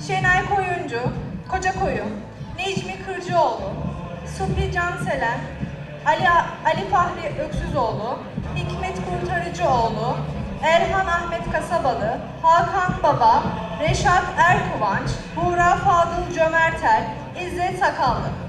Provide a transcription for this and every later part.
Şenay Koyuncu, Koca Koyun, Necmi Kırcıoğlu, Supri Canselen, Ali, Ali Fahri Öksüzoğlu, Hikmet Kurtarıcıoğlu, Erhan Ahmet Kasabalı, Hakan Baba, Reşat Erkıvanç, Buğra Fadıl Cömertel, İzzet Sakallı.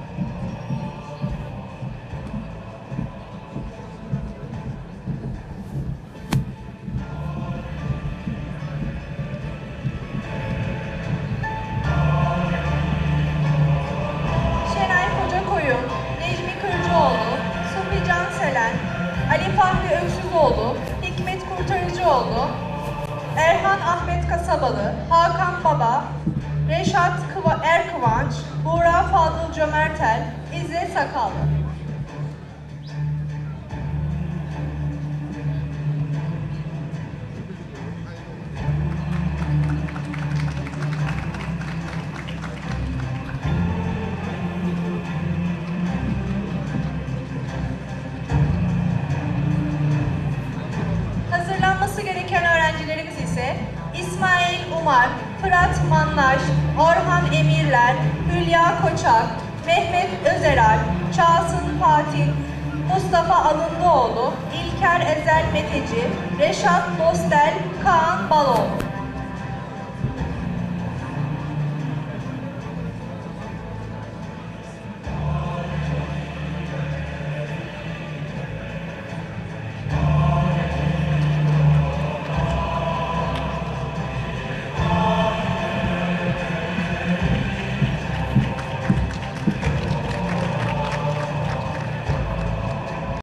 Ali Fahri Öksüzoğlu, Hikmet Kurtarıcıoğlu, Erhan Ahmet Kasabalı, Hakan Baba, Reşat Kıva Erkıvanç, Buğra Fadıl Cömertel, İzzet Sakallı. Umar, Fırat Mannaş, Orhan Emirler, Hülya Koçak, Mehmet Özeral, Çağsın Fatih, Mustafa Alındıoğlu, İlker Ezel Meteci, Reşat Bostel, Kaan Baloğlu.